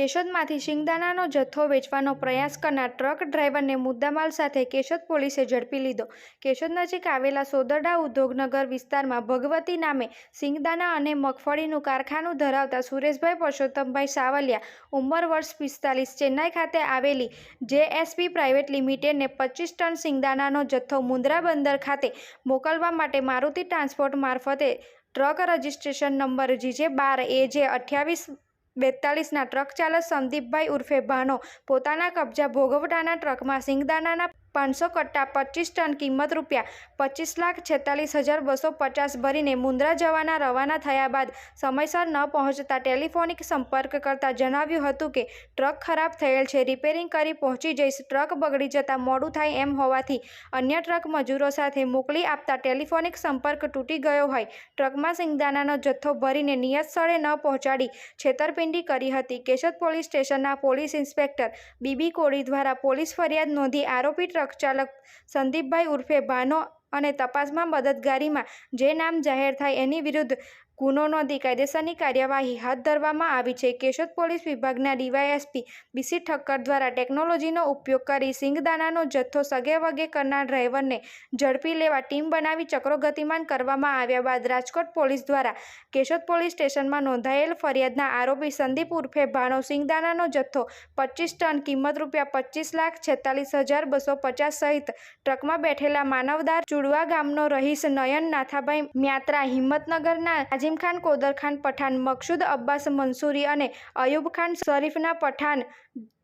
કેશોદમાંથી શિંગદાણાનો જથ્થો વેચવાનો પ્રયાસ કરનાર ટ્રક ડ્રાઈવરને મુદ્દામાલ સાથે કેશોદ પોલીસે ઝડપી લીધો. કેશોદ નજીક આવેલા સોદરડા ઉદ્યોગનગર વિસ્તારમાં ભગવતી નામે શિંગદાણા અને મગફળીનું કારખાનું ધરાવતા સુરેશભાઈ પરસોત્તમભાઈ સાવલિયા, ઉંમર વર્ષ પિસ્તાલીસ, ચેન્નાઈ ખાતે આવેલી જેએસપી પ્રાઇવેટ લિમિટેડને પચીસ ટન શિંગદાણાનો જથ્થો મુન્દ્રા બંદર ખાતે મોકલવા માટે મારુતિ ટ્રાન્સપોર્ટ મારફતે ટ્રક રજિસ્ટ્રેશન નંબર જીજે બાર એ જે અઠ્યાવીસ બેતાલીસના ટ્રક ચાલક સંદીપભાઈ ઉર્ફે ભાનો પોતાના કબજા ભોગવટાના ટ્રકમાં સિંગદાણાના પાંચસો કટ્ટા પચીસ ટન કિંમત રૂપિયા પચીસ લાખ છેતાલીસ હજાર બસો પચાસ ભરીને મુન્દ્રા જવાના રવાના થયા બાદ સમયસર ન પહોંચતા ટેલિફોનિક સંપર્ક કરતા જણાવ્યું હતું કે, ટ્રક ખરાબ થયેલ છે, રિપેરિંગ કરી પહોંચી જઈશ. ટ્રક બગડી જતાં મોડું થાય એમ હોવાથી અન્ય ટ્રક મજૂરો સાથે મોકલી આપતા ટેલિફોનિક સંપર્ક તૂટી ગયો હોય. ટ્રકમાં સિંગદાણાનો જથ્થો ભરીને નિયત સ્થળે ન પહોંચાડી છેતરપિંડી કરી હતી. કેશોદ પોલીસ સ્ટેશનના પોલીસ ઇન્સ્પેક્ટર બીબી કોડી દ્વારા પોલીસ ફરિયાદ નોંધી આરોપી ટ્રક ચાલક સંદીપભાઈ ઉર્ફે ભાનો અને તપાસમાં મદદગારીમાં જે નામ જાહેર થાય એની વિરુદ્ધ ગુનો નોંધી કાયદેસરની કાર્યવાહી હાથ ધરવામાં આવી છે. કેશોદ પોલીસ વિભાગના ડીવાયએસપી બીસી ઠક્કર દ્વારા ટેકનોલોજીનો ઉપયોગ કરી સિંગદાનાનો જથ્થો સગે વગે કરનાર ડ્રાઈવરને ઝડપી લેવા ટીમ બનાવી ચક્રો ગતિમાન કરવામાં આવ્યા બાદ રાજકોટ પોલીસ દ્વારા કેશોદ પોલીસ સ્ટેશનમાં નોંધાયેલ ફરિયાદના આરોપી સંદીપ ઉર્ફે ભાણો સિંગદાનાનો જથ્થો પચીસ ટન, કિંમત રૂપિયા પચીસ લાખ છેતાલીસ હજાર બસો પચાસ સહિત ટ્રકમાં બેઠેલા માનવદાર ચુડવા ગામનો રહીશ નયન નાથાભાઈ મ્યાત્રા હિંમતનગરના આઝીમખાન કોદરખાન પઠાણ, મકસૂદ અબ્બાસ મંસૂરી અને અયુબ ખાન શરીફના પઠાણ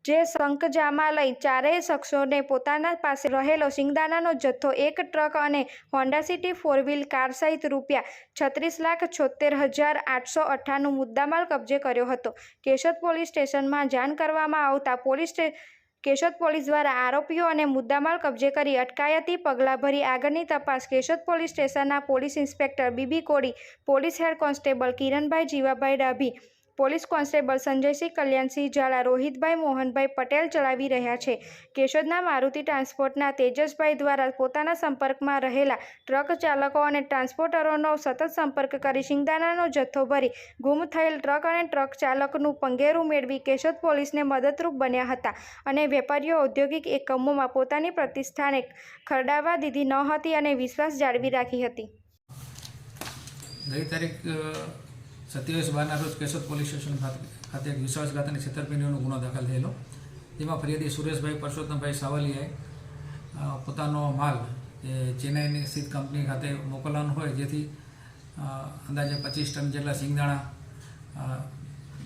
જે શંકજામાં લઈ ચારેય શખ્સોને પોતાના પાસે રહેલો સિંગદાણાનો જથ્થો, એક ટ્રક અને Honda City four wheel car સહિત રૂપિયા છત્રીસ લાખ છોતેર હજાર આઠસો અઠ્ઠાણું મુદ્દામાલ કબજે કર્યો હતો. કેશોદ પોલીસ સ્ટેશનમાં જાણ કરવામાં આવતા પોલીસ સ્ટે કેશોદ પોલીસ દ્વારા આરોપીઓ અને મુદ્દામાલ કબજે કરી અટકાયતી પગલાં ભરી આગળની તપાસ કેશોદ પોલીસ સ્ટેશનના police inspector BB Kodi police head constable Kiranbhai Jivabhai Dabhi police constable Sanjaysinh Kalyansinh Zala, Rohitbhai Mohanbhai Patel ચલાવી રહ્યા છે. કેશોદના મારુતિ ટ્રાન્સપોર્ટના તેજસભાઈ દ્વારા પોતાના સંપર્કમાં રહેલા ટ્રક ચાલકો અને ટ્રાન્સપોર્ટરોનો સતત સંપર્ક કરી શિંગદાણાનો જથ્થો ભરી ગુમ થયેલ ટ્રક અને ટ્રક ચાલકનું પંગેરું મેળવી કેશોદ પોલીસને મદદરૂપ બન્યા હતા અને વેપારીઓ ઔદ્યોગિક એકમોમાં પોતાની પ્રતિષ્ઠાને ખરડાવવા દીધી ન હતી અને વિશ્વાસ જાળવી રાખી હતી. ગઈ તારીખ સત્યાવીસ બારના રોજ કેશોદ પોલીસ સ્ટેશન ખાતે એક વિશ્વાસઘાતની છેતરપિંડીનો ગુનો દાખલ થયેલો. જેમાં ફરિયાદી સુરેશભાઈ પરસોત્તમભાઈ સાવલિયાએ પોતાનો માલ એ ચેન્નાઈની સ્થિત કંપની ખાતે મોકલવાનો હોય, જેથી અંદાજે પચીસ ટન જેટલા સિંગદાણા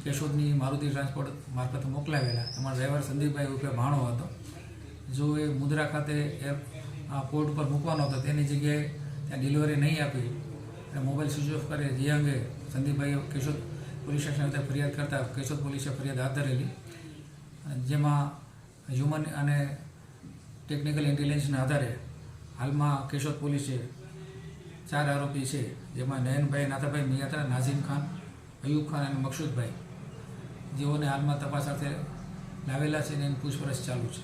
કેશોદની મારુતિ ટ્રાન્સપોર્ટ મારફતે મોકલાવેલા. એમાં ડ્રાઈવર સંદીપભાઈ રૂપે ભાણો હતો. જો એ મુદ્રા ખાતે એર પોર્ટ ઉપર મૂકવાનો હતો, તેની જગ્યાએ ત્યાં ડિલિવરી નહીં આપી અને મોબાઈલ સ્વિચ ઓફ કરે જે અંગે સંદીપભાઈએ કેશોદ પોલીસ સ્ટેશન અંદર ફરિયાદ કરતા કેશોદ પોલીસે ફરિયાદ હાથ ધરેલી. જેમાં હ્યુમન અને ટેકનિકલ ઇન્ટેલિજન્સના આધારે હાલમાં કેશોદ પોલીસે ચાર આરોપી છે, જેમાં નયનભાઈ, નાથાભાઈ મિયાત્રા, નાઝીમ ખાન, અયુબ ખાન અને મકસુદભાઈ. જેઓને હાલમાં તપાસ સાથે લાવેલા છે અને એની પૂછપરછ ચાલુ છે.